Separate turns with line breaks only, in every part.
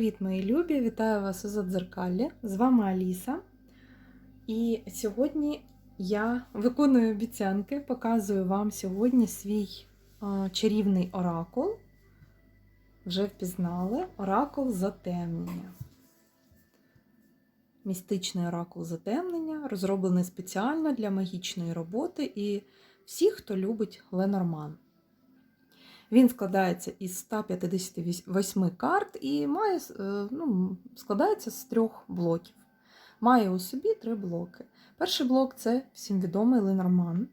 Привіт, мої любі! Вітаю вас у Задзеркаллі. З вами Аліса. І сьогодні я виконую обіцянки, показую вам сьогодні свій чарівний оракул. Вже впізнали оракул затемнення. Містичний оракул затемнення, розроблений спеціально для магічної роботи і всіх, хто любить Ленорман. Він складається із 158 карт і має, е, ну, складається з трьох блоків. Має у собі три блоки. Перший блок це всім відомий Ленорман.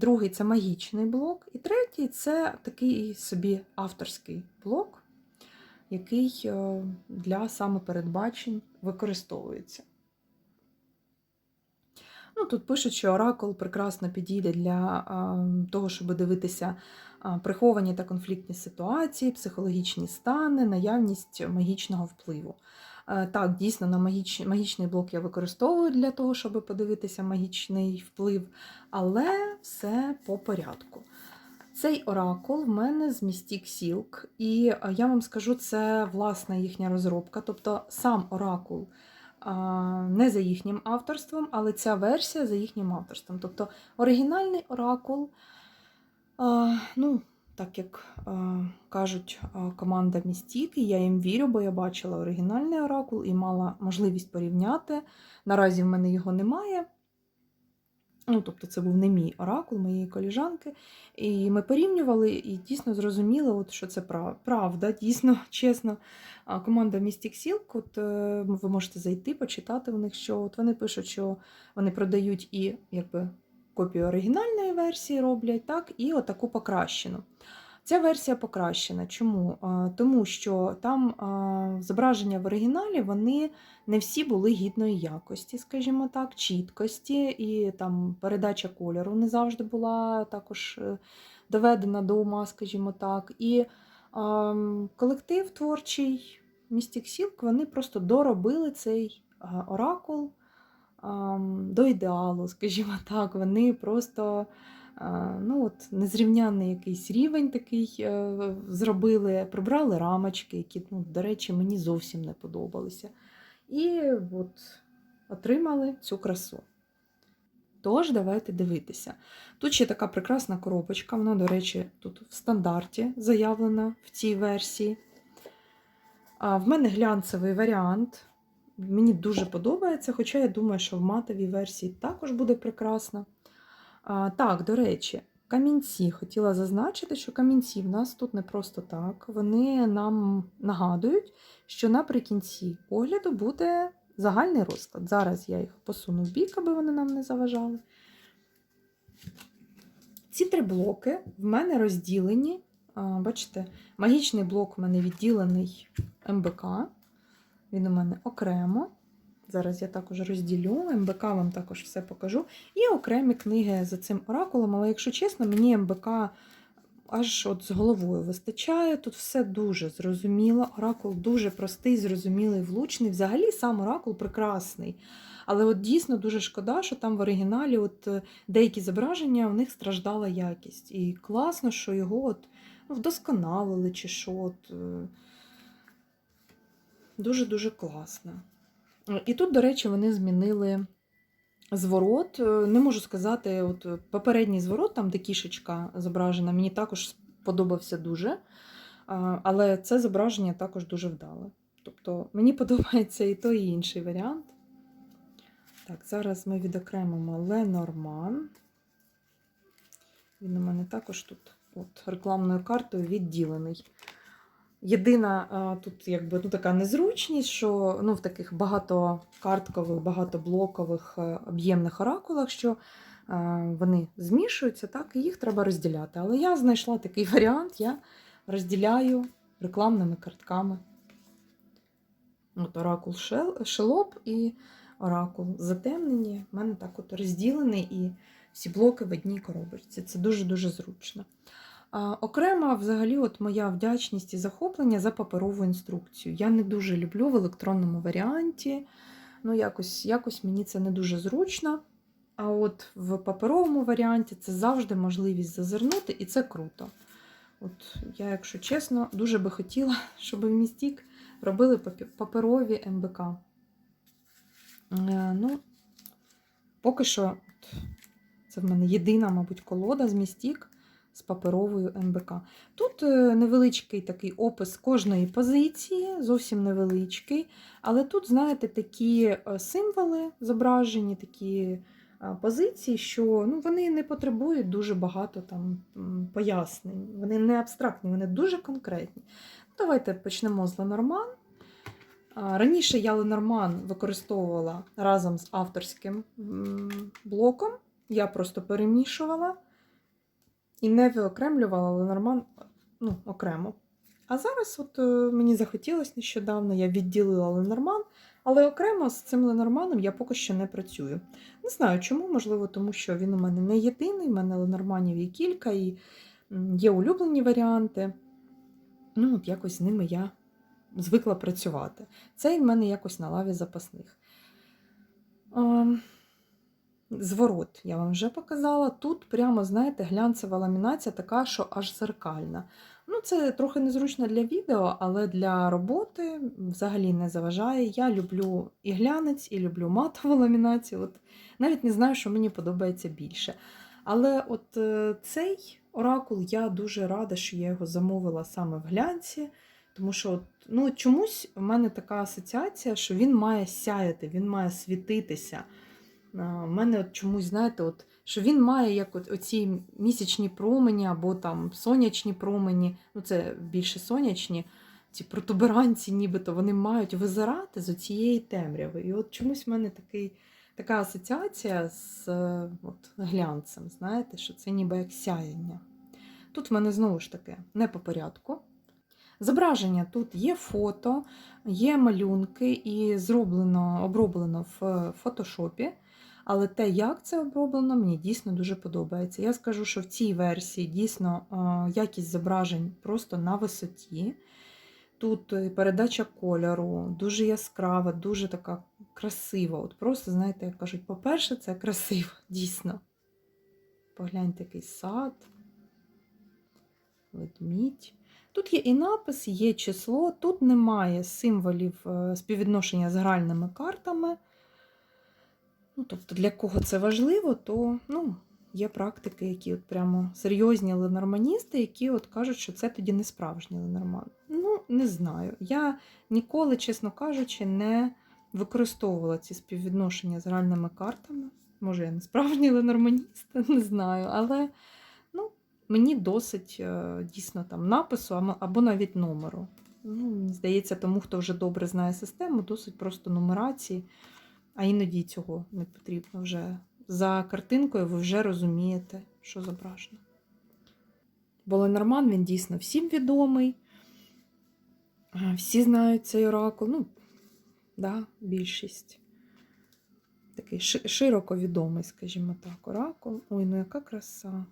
Другий це магічний блок. І третій це такий собі авторський блок, який е, для самопередбачень використовується. Ну, Тут пишуть, що оракул прекрасно підійде для того, щоб дивитися приховані та конфліктні ситуації, психологічні стани, наявність магічного впливу. Так, дійсно, на магіч... магічний блок я використовую для того, щоб подивитися магічний вплив, але все по порядку. Цей оракул в мене з Mystic Silk, і я вам скажу, це власна їхня розробка, тобто сам оракул не за їхнім авторством, але ця версія за їхнім авторством. Тобто оригінальний оракул, ну, так як кажуть команда Містіки, я їм вірю, бо я бачила оригінальний оракул і мала можливість порівняти. Наразі в мене його немає. Ну, Тобто це був не мій оракул, моєї коліжанки. І ми порівнювали і дійсно зрозуміли, от, що це правда, дійсно, чесно. Команда Mystic Silk, от, е, ви можете зайти, почитати в них, що от вони пишуть, що вони продають і якби, копію оригінальної версії роблять, так, і отаку покращену. Ця версія покращена. Чому? Тому що там зображення в оригіналі вони не всі були гідної якості, скажімо так, чіткості, і там передача кольору не завжди була також е, доведена до ума, скажімо так. І колектив творчий Mystic Silk, вони просто доробили цей оракул до ідеалу, скажімо так. Вони просто ну от Незрівнянний якийсь рівень такий е, зробили, прибрали рамочки, які, ну, до речі, мені зовсім не подобалися. І от отримали цю красу. Тож, давайте дивитися. Тут ще така прекрасна коробочка, вона, до речі, тут в стандарті заявлена в цій версії. А В мене глянцевий варіант. Мені дуже подобається, хоча я думаю, що в матовій версії також буде прекрасно. А, Так, до речі, камінці. Хотіла зазначити, що камінці в нас тут не просто так. Вони нам нагадують, що наприкінці огляду буде загальний розклад. Зараз я їх посуну в бік, аби вони нам не заважали. Ці три блоки в мене розділені. Бачите, магічний блок у мене відділений МБК. Він у мене окремо. Зараз я також розділю, МБК вам також все покажу. І окремі книги за цим оракулом, але, якщо чесно, мені МБК аж от з головою вистачає. Тут все дуже зрозуміло. Оракул дуже простий, зрозумілий, влучний. Взагалі сам оракул прекрасний. Але от дійсно дуже шкода, що там в оригіналі от е, деякі зображення в них страждала якість. І класно, що його от вдосконалили, чи що. От, е, Дуже-дуже класно. І тут, до речі, вони змінили зворот. Е, не можу сказати, от попередній зворот, там де кішечка зображена, мені також сподобався дуже. Але це зображення також дуже вдале. Тобто мені подобається і той, і інший варіант. Так, зараз ми відокремимо Ленорман. Він у мене також тут от, рекламною картою відділений. Єдина тут якби ну, така незручність, що ну, в таких багатокарткових, багатоблокових е, об'ємних оракулах, що вони змішуються, так, і їх треба розділяти. Але я знайшла такий варіант, я розділяю рекламними картками. От Оракул шелоп і оракул затемнені. У мене так от розділені і всі блоки в одній коробочці. Це дуже-дуже зручно. Окрема, взагалі, от моя вдячність і захоплення за паперову інструкцію. Я не дуже люблю в електронному варіанті. Ну, якось, якось мені це не дуже зручно. А от в паперовому варіанті це завжди можливість зазирнути, і це круто. От я, якщо чесно, дуже би хотіла, щоб в містік робили паперові МБК. Е, ну, поки що, це в мене єдина, мабуть, колода з містік з паперовою МБК. Тут е, невеличкий такий опис кожної позиції, зовсім невеличкий. Але тут, знаєте, такі е, символи зображені, такі е, позиції, що ну, вони не потребують дуже багато там пояснень. Вони не абстрактні, вони дуже конкретні. Давайте почнемо з Ленорман. Раніше я Ленорман використовувала разом з авторським блоком. Я просто перемішувала і не виокремлювала Ленорман ну, окремо. А зараз от е, мені захотілося нещодавно, я відділила Ленорман, але окремо з цим Ленорманом я поки що не працюю. Не знаю чому, можливо, тому що він у мене не єдиний, в мене Ленорманів є кілька, і є улюблені варіанти. Ну, от якось з ними я звикла працювати. Цей в мене якось на лаві запасних. Зворот я вам вже показала. Тут прямо, знаєте, глянцева ламінація така, що аж зеркальна. Ну, це трохи незручно для відео, але для роботи взагалі не заважає. Я люблю і глянець, і люблю матову ламінацію. От навіть не знаю, що мені подобається більше. Але от е, цей оракул я дуже рада, що я його замовила саме в глянці. Тому що ну, чомусь в мене така асоціація, що він має сяяти, він має світитися. У мене от чомусь, знаєте, от, що він має як от, оці місячні промені або там сонячні промені, ну це більше сонячні, ці протуберанці, нібито вони мають визирати з оцієї темряви. І от чомусь в мене такий, така асоціація з е, от, глянцем, знаєте, що це ніби як сяяння. Тут в мене знову ж таки не по порядку. Зображення тут є фото, є малюнки і зроблено, оброблено в фотошопі. Але те, як це оброблено, мені дійсно дуже подобається. Я скажу, що в цій версії дійсно е, якість зображень просто на висоті. Тут е, передача кольору дуже яскрава, дуже така красива. От просто, знаєте, як кажуть, по-перше, це красиво, дійсно. Погляньте, який сад, ведмідь. Тут є і напис, є число, тут немає символів е, співвідношення з гральними картами. Ну, тобто, для кого це важливо, то ну, є практики, які от прямо серйозні ленорманісти, які от кажуть, що це тоді не справжній ленорман. Ну, не знаю. Я ніколи, чесно кажучи, не використовувала ці співвідношення з гральними картами. Може, я не справжній ленорманіст, не знаю. Але ну, мені досить е, дійсно там напису або- навіть номеру. Ну, здається, тому хто вже добре знає систему, досить просто нумерації. А іноді цього не потрібно вже. За картинкою ви вже розумієте, що зображено. Бо Ленорман він дійсно всім відомий. Всі знають цей оракул. Ну, да, більшість. Такий широко відомий, скажімо так, оракул. Ой, ну яка краса.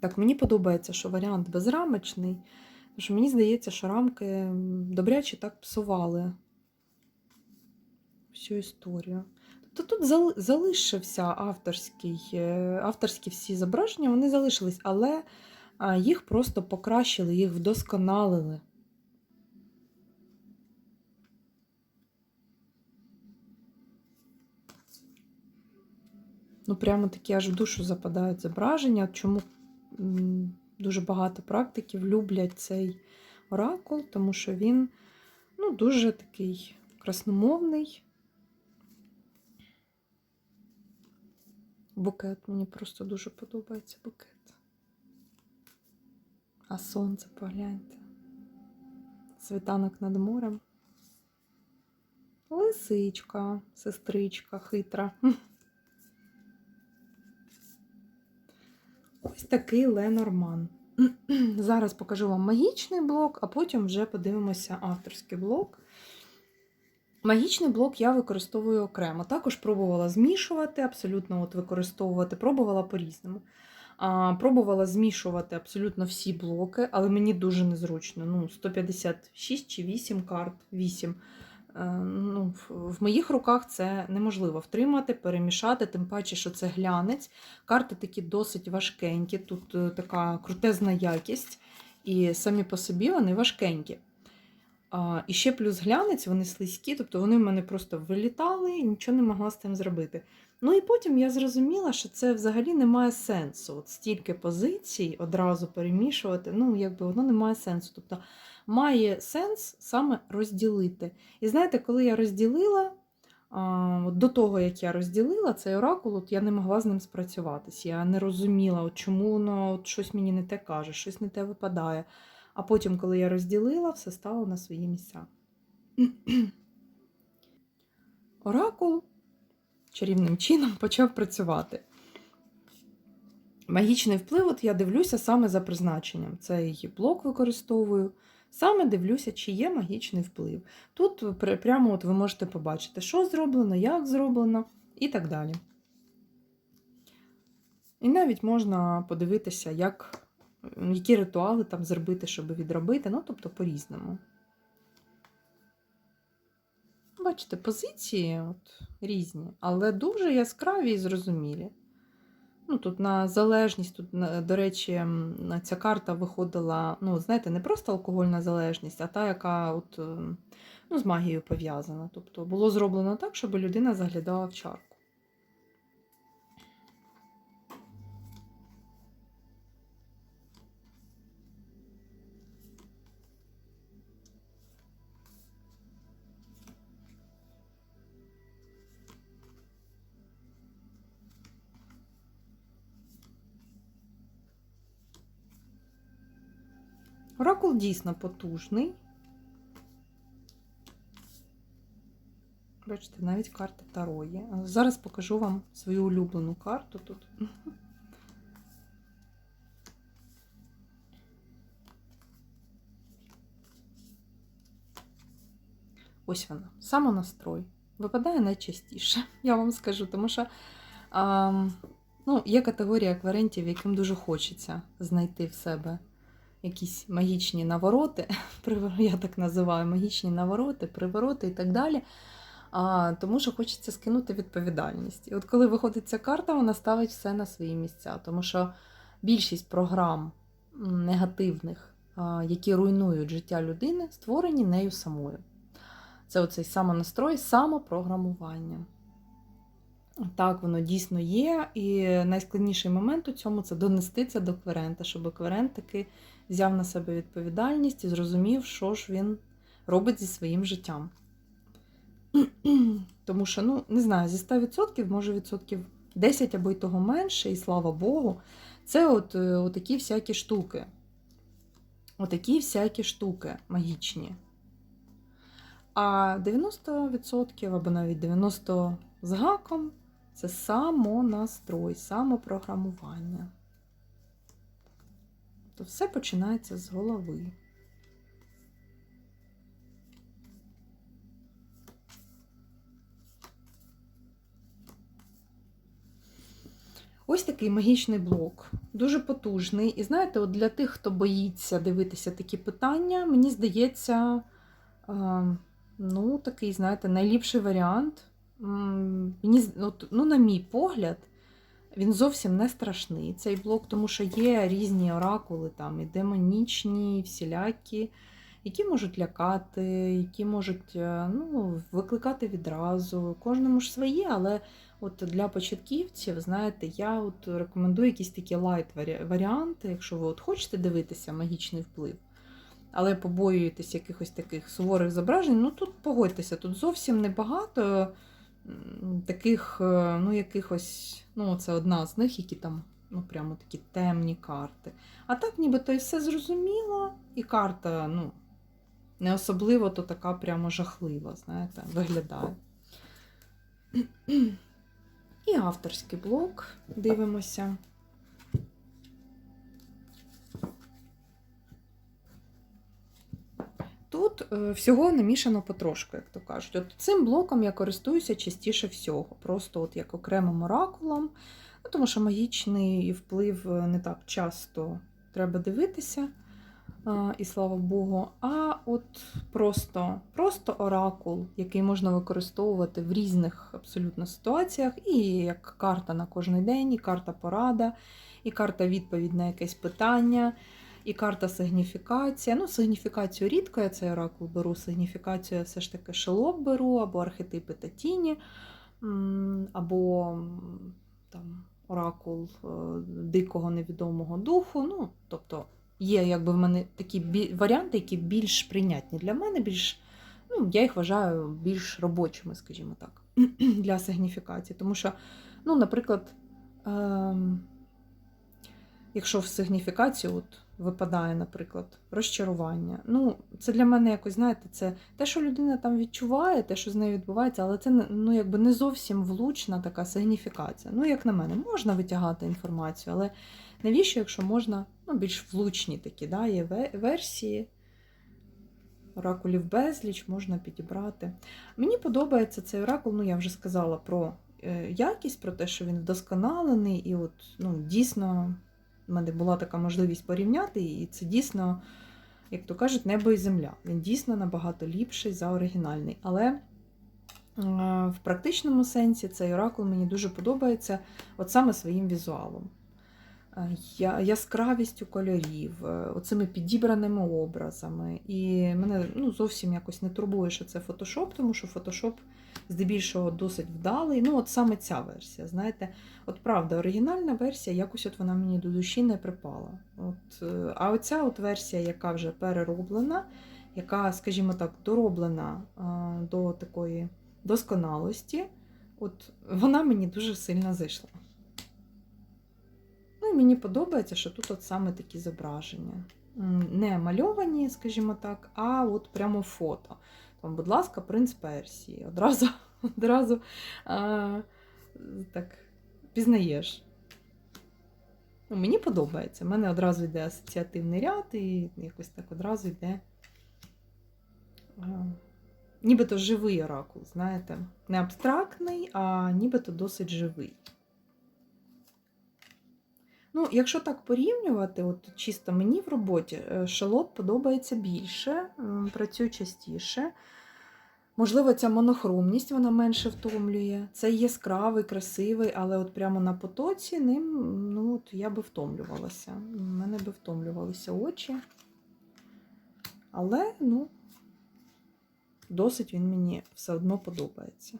Так, мені подобається, що варіант безрамочний. Тому що мені здається, що рамки добряче так псували всю історію. Тобто тут залишився авторський, е, авторські всі зображення, вони залишились, але їх просто покращили, їх вдосконалили. Ну, прямо такі аж в душу западають зображення. Чому дуже багато практиків люблять цей оракул, тому що він ну, дуже такий красномовний. Букет. Мені просто дуже подобається букет. А сонце погляньте. Світанок над морем. Лисичка, сестричка хитра. Ось такий Ленорман. Зараз покажу вам магічний блок, а потім вже подивимося авторський блок. Магічний блок я використовую окремо. Також пробувала змішувати, абсолютно от використовувати, пробувала по-різному. Пробувала змішувати абсолютно всі блоки, але мені дуже незручно. Ну, 156 чи 8 карт, 8. Е, Ну, в- в моїх руках це неможливо втримати, перемішати, тим паче, що це глянець. Карти такі досить важкенькі, тут е, така крутезна якість, і самі по собі вони важкенькі. І ще плюс глянець, вони слизькі, тобто вони в мене просто вилітали і нічого не могла з цим зробити. Ну і потім я зрозуміла, що це взагалі не має сенсу. От стільки позицій одразу перемішувати, ну якби воно не має сенсу. Тобто має сенс саме розділити. І знаєте, коли я розділила, до того, як я розділила цей оракул, от я не могла з ним спрацюватись. Я не розуміла, от чому воно от щось мені не те каже, щось не те випадає. А потім, коли я розділила, все стало на свої місця. Оракул чарівним чином почав працювати. Магічний вплив, от я дивлюся саме за призначенням. Цей блок використовую. Саме дивлюся, чи є магічний вплив. Тут прямо от ви можете побачити, що зроблено, як зроблено і так далі. І навіть можна подивитися, як, які ритуали там зробити, щоб відробити, ну, тобто по-різному. Бачите, позиції от, різні, але дуже яскраві і зрозумілі. Ну, тут на залежність, тут, до речі, ця карта виходила, ну, знаєте, не просто алкогольна залежність, а та, яка от, ну, з магією пов'язана. Тобто було зроблено так, щоб людина заглядала в чарку. Оракул дійсно потужний. Бачите, навіть карта Таро є. Зараз покажу вам свою улюблену карту тут. Ось вона, самонастрой. Випадає найчастіше, я вам скажу, тому що а, ну, є категорія акварентів, яким дуже хочеться знайти в себе якісь магічні навороти, я так називаю магічні навороти, привороти і так далі. А, тому що хочеться скинути відповідальність. І от коли виходить ця карта, вона ставить все на свої місця. Тому що більшість програм негативних, а, які руйнують життя людини, створені нею самою. Це оцей самонастрой, самопрограмування. Так, воно дійсно є. І найскладніший момент у цьому це донести це до кверента, щоб кверент таки взяв на себе відповідальність і зрозумів, що ж він робить зі своїм життям. Тому що, ну, не знаю, зі 100%, може відсотків 10 або й того менше, і слава Богу, це от, е, отакі всякі штуки. Отакі всякі штуки магічні. А 90% або навіть 90% з гаком це самонастрой, самопрограмування. То все починається з голови. Ось такий магічний блок, дуже потужний. І знаєте, от для тих, хто боїться дивитися такі питання, мені здається, е, ну, такий, знаєте, найліпший варіант. Мені, от, ну, на мій погляд, він зовсім не страшний, цей блок, тому що є різні оракули, там і демонічні, і всілякі, які можуть лякати, які можуть е, ну, викликати відразу. Кожному ж своє, але от для початківців, знаєте, я от рекомендую якісь такі лайт варіанти, якщо ви от хочете дивитися магічний вплив. Але побоюєтесь якихось таких суворих зображень, ну тут погодьтеся, тут зовсім небагато таких, е, ну, якихось, ну, це одна з них, які там, ну, прямо такі темні карти. А так, нібито і все зрозуміло, і карта, ну, не особливо то така прямо жахлива, знаєте, виглядає. І авторський блок дивимося. Тут е, всього намішано потрошку, як то кажуть. От цим блоком я користуюся частіше всього, просто от як окремим оракулом, ну, тому що магічний вплив е, не так часто треба дивитися. і слава Богу. А от просто, просто оракул, який можна використовувати в різних абсолютно ситуаціях, і як карта на кожний день, і карта порада, і карта відповідь на якесь питання, і карта сигніфікація. Ну, сигніфікацію рідко я цей оракул беру. Сигніфікацію я все ж таки шелоп беру, або архетипи та тіні, або там, оракул е, дикого невідомого духу. Ну, тобто є якби в мене такі варіанти, які більш прийнятні для мене, більш, ну, я їх вважаю більш робочими, скажімо так, для сигніфікації. Тому що, ну, наприклад, ем, якщо в сигніфікацію от, випадає, наприклад, розчарування. Ну, це для мене якось, знаєте, це те, що людина там відчуває, те, що з нею відбувається, але це ну, якби не зовсім влучна така сигніфікація. Ну, як на мене, можна витягати інформацію, але навіщо, якщо можна ну, більш влучні такі, да, є версії. Оракулів безліч можна підібрати. Мені подобається цей оракул, ну я вже сказала про е, якість, про те, що він вдосконалений, і от ну, дійсно в мене була така можливість порівняти, і це дійсно, як то кажуть, небо і земля. Він дійсно набагато ліпший за оригінальний. Але е, в практичному сенсі цей оракул мені дуже подобається от саме своїм візуалом. Яскравістю кольорів, е, оцими підібраними образами. І мене ну, зовсім якось не турбує, що це фотошоп, тому що фотошоп здебільшого досить вдалий. Ну, от саме ця версія, знаєте, от правда, оригінальна версія, якось от вона мені до душі не припала. От, е, а оця от версія, яка вже перероблена, яка, скажімо так, дороблена е, до такої досконалості, от вона мені дуже сильно зайшла. Ну мені подобається, що тут от саме такі зображення. Не мальовані, скажімо так, а от прямо фото. Там, будь ласка, принц Персії. Одразу, одразу а, так пізнаєш. Ну, мені подобається. У мене одразу йде асоціативний ряд, і якось так одразу йде. а, Нібито живий оракул, знаєте. Не абстрактний, а нібито досить живий. Ну, якщо так порівнювати, от чисто мені в роботі е, шалот подобається більше, працюю частіше. Можливо, ця монохромність вона менше втомлює. Це яскравий, красивий, але от прямо на потоці ним ну, от я би втомлювалася. У мене би втомлювалися очі. Але, ну, досить він мені все одно подобається.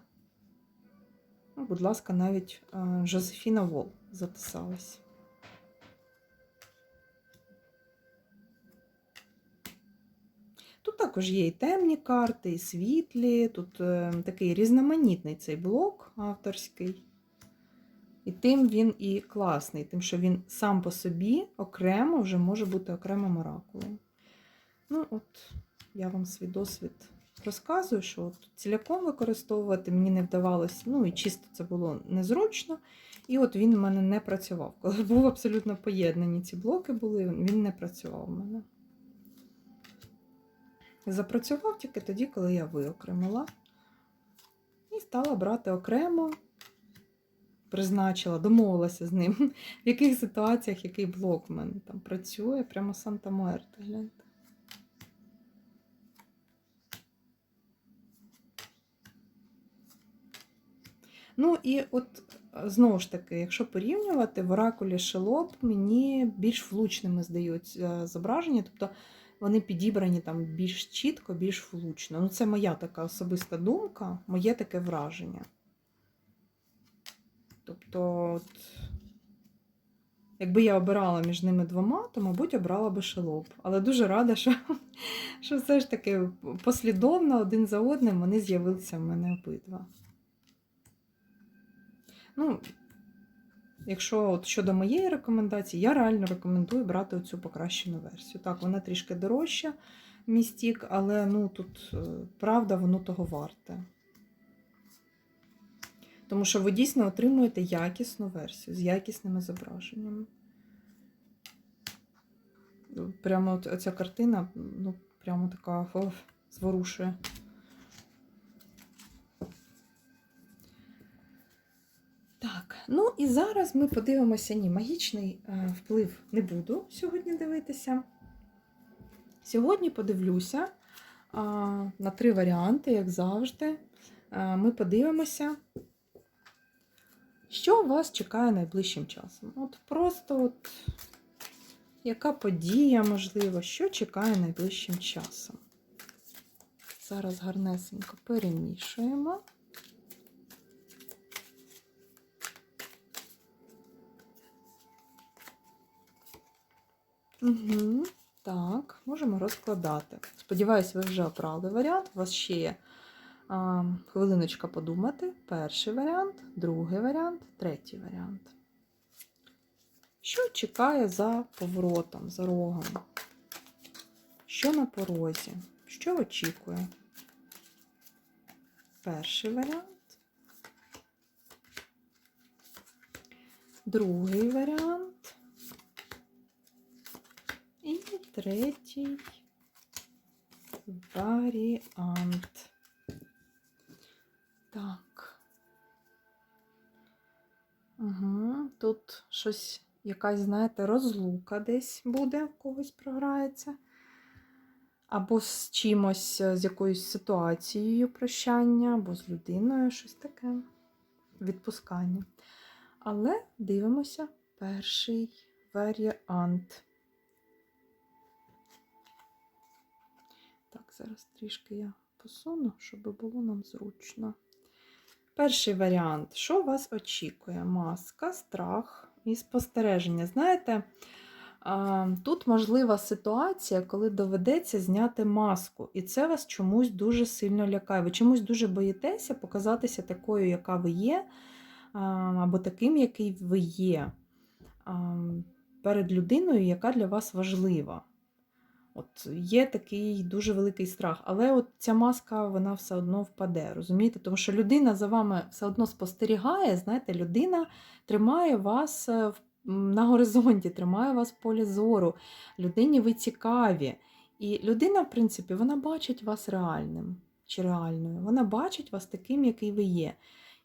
Ну, будь ласка, навіть е, Жозефіна Вол затисалась. Тут також є і темні карти, і світлі. Тут е, такий різноманітний цей блок авторський. І тим він і класний, тим, що він сам по собі окремо вже може бути окремим оракулом. Ну, от, я вам свій досвід розказую, що от ціляком використовувати мені не вдавалося, ну і чисто це було незручно. І от він в мене не працював. Коли був абсолютно поєднані ці блоки були, він не працював у мене. Запрацював тільки тоді, коли я виокремила. І стала брати окремо, призначила, домовилася з ним, в яких ситуаціях який блок в мене там працює, прямо Санта Муерта, гляньте. Ну і от е, знову ж таки, якщо порівнювати, в оракулі Шелоп мені більш влучними здаються зображення, тобто вони підібрані там більш чітко, більш влучно. Ну, це моя така особиста думка, моє таке враження. Тобто, от, якби я обирала між ними двома, то, мабуть, обрала би шелоп. Але дуже рада, що, що все ж таки послідовно один за одним вони з'явилися в мене обидва. Ну, Якщо от щодо моєї рекомендації, я реально рекомендую брати оцю покращену версію. Так, вона трішки дорожча, містік, але ну, тут е, правда, воно того варте. Тому що ви дійсно отримуєте якісну версію з якісними зображеннями. Прямо оця картина, ну, прямо така зворушує. Так, ну і зараз ми подивимося, ні, магічний е, вплив не буду сьогодні дивитися. Сьогодні подивлюся а, на три варіанти, як завжди. А, Ми подивимося, що вас чекає найближчим часом. От просто от, яка подія, можливо, що чекає найближчим часом. Зараз гарнесенько перемішуємо. Угу. Так, можемо розкладати. Сподіваюсь, ви вже обрали варіант. У вас ще є а, хвилиночка подумати. Перший варіант, другий варіант, третій варіант. Що чекає за поворотом, за рогом? Що на порозі? Що очікує? Перший варіант. Другий варіант. І третій варіант. Так. Угу. Тут щось, якась, знаєте, розлука десь буде, в когось програється. Або з чимось, е, з якоюсь ситуацією прощання, або з людиною, щось таке. Відпускання. Але дивимося перший варіант. Зараз трішки я посуну, щоб було нам зручно. Перший варіант. Що вас очікує? Маска, страх і спостереження. Знаєте, тут можлива ситуація, коли доведеться зняти маску, і це вас чомусь дуже сильно лякає. Ви чомусь дуже боїтеся показатися такою, яка ви є, або таким, який ви є, перед людиною, яка для вас важлива. От Є такий дуже великий страх, але от ця маска вона все одно впаде, розумієте? Тому що людина за вами все одно спостерігає, знаєте, людина тримає вас е, на горизонті, тримає вас в полі зору. Людині ви цікаві. І людина, в принципі, вона бачить вас реальним чи реальною. Вона бачить вас таким, який ви є.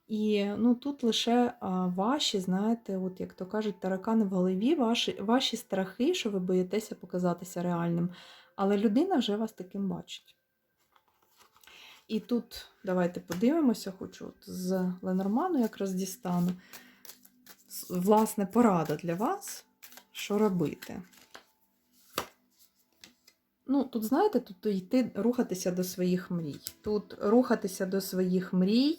І ну, тут лише ваші, знаєте, от як то кажуть, таракани в голові, ваші, ваші страхи, що ви боїтеся показатися реальним. Але людина вже вас таким бачить. І тут давайте подивимося, хочу от з Ленорману якраз дістану. Власне, порада для вас, що робити. Ну, тут, знаєте, тут йти рухатися до своїх мрій. Тут рухатися до своїх мрій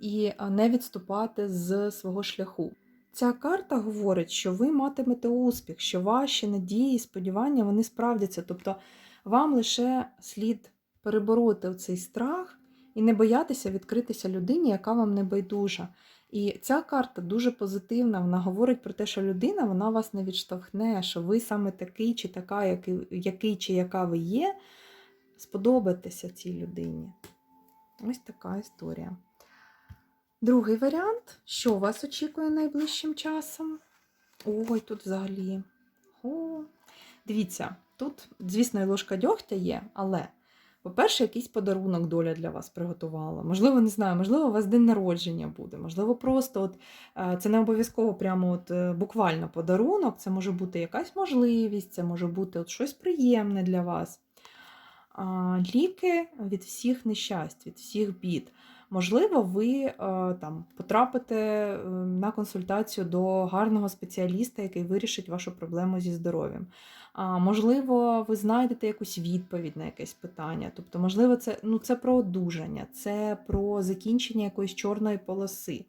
і не відступати з свого шляху. Ця карта говорить, що ви матимете успіх, що ваші надії і сподівання вони справдяться. Тобто вам лише слід перебороти цей страх і не боятися відкритися людині, яка вам не байдужа. І ця карта дуже позитивна. Вона говорить про те, що людина вона вас не відштовхне, що ви саме такий чи така, який, який чи яка ви є, сподобаєтеся цій людині. Ось така історія. Другий варіант, що вас очікує найближчим часом? Ой, тут взагалі. О, дивіться, тут, звісно, і ложка дьогтя є, але, по-перше, якийсь подарунок доля для вас приготувала. Можливо, не знаю, можливо, у вас день народження буде, можливо, просто от, е, це не обов'язково прямо от, е, буквально подарунок, це може бути якась можливість, це може бути от щось приємне для вас. Ліки від всіх нещасть, від всіх бід. Можливо, ви е, там потрапите е, на консультацію до гарного спеціаліста, який вирішить вашу проблему зі здоров'ям. Можливо, ви знайдете якусь відповідь на якесь питання. Тобто, можливо, це, ну, це про одужання, це про закінчення якоїсь чорної полоси.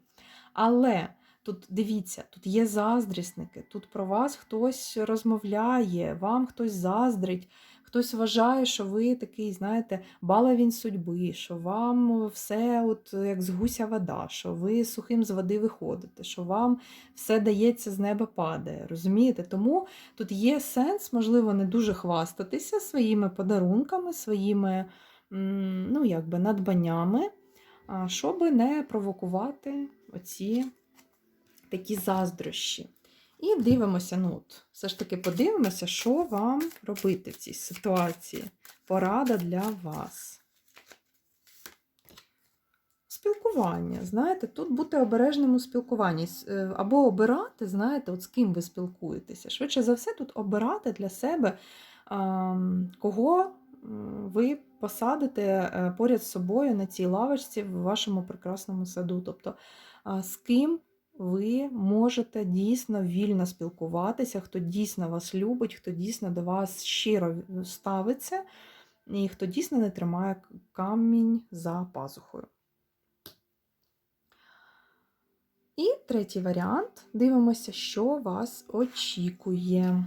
Але тут дивіться, тут є заздрісники, тут про вас хтось розмовляє, вам хтось заздрить. Хтось вважає, що ви такий, знаєте, балавінь судьби, що вам все от як з гуся вода, що ви сухим з води виходите, що вам все дається з неба падає. Розумієте? Тому тут є сенс, можливо, не дуже хвастатися своїми подарунками, своїми ну, якби, надбаннями, щоб не провокувати оці такі заздрощі. І дивимося, ну от, все ж таки подивимося, що вам робити в цій ситуації. Порада для вас. Спілкування, знаєте, тут бути обережним у спілкуванні. Е, Або обирати, знаєте, от з ким ви спілкуєтеся. Швидше за все, тут обирати для себе кого ви посадите е, поряд з собою на цій лавочці в вашому прекрасному саду. Тобто, з ким ви можете дійсно вільно спілкуватися, хто дійсно вас любить, хто дійсно до вас щиро ставиться, і хто дійсно не тримає камінь за пазухою. І третій варіант. Дивимося, що вас очікує.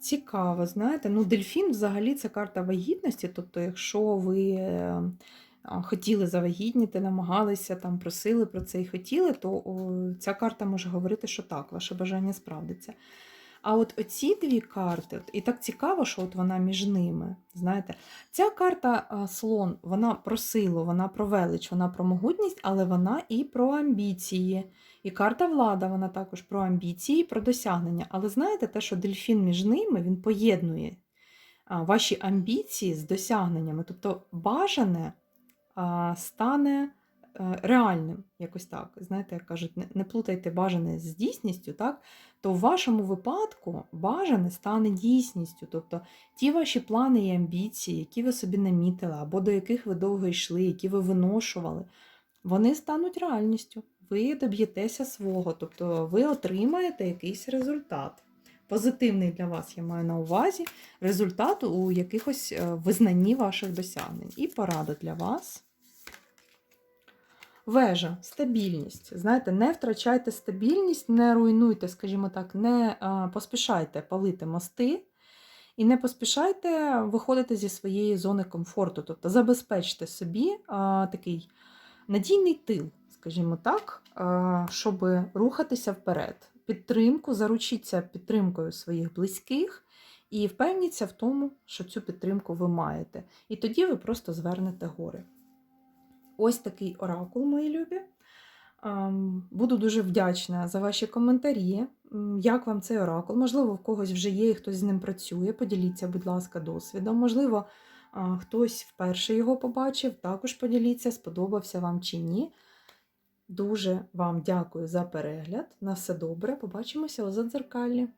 Цікаво, знаєте, ну дельфін взагалі це карта вагітності. Тобто, якщо ви е, хотіли завагітніти, намагалися, там, просили про це і хотіли, то ця карта може говорити, що так, ваше бажання справдиться. А от оці дві карти, і так цікаво, що от вона між ними. Знаєте, ця карта слон, вона про силу, вона про велич, вона про могутність, але вона і про амбіції. І карта влада, вона також про амбіції, про досягнення. Але знаєте, те, що дельфін між ними, він поєднує ваші амбіції з досягненнями. Тобто бажане стане е, реальним, якось так. Знаєте, як кажуть, не, плутайте бажане з дійсністю, так? то в вашому випадку бажане стане дійсністю. Тобто ті ваші плани і амбіції, які ви собі намітили, або до яких ви довго йшли, які ви виношували, вони стануть реальністю. Ви доб'єтеся свого, тобто ви отримаєте якийсь результат. Позитивний для вас я маю на увазі результат у якихось е, визнанні ваших досягнень. І порада для вас. Вежа, стабільність. Знаєте, не втрачайте стабільність, не руйнуйте, скажімо так, не а, поспішайте палити мости і не поспішайте виходити зі своєї зони комфорту. Тобто забезпечте собі а, такий надійний тил, скажімо так, а, щоб рухатися вперед. Підтримку, заручіться підтримкою своїх близьких і впевніться в тому, що цю підтримку ви маєте. І тоді ви просто звернете гори. Ось такий оракул, мої любі. Буду дуже вдячна за ваші коментарі. Як вам цей оракул? Можливо, в когось вже є і хтось з ним працює. Поділіться, будь ласка, досвідом. Можливо, хтось вперше його побачив. Також поділіться, сподобався вам чи ні. Дуже вам дякую за перегляд. На все добре. Побачимося у задзеркаллі.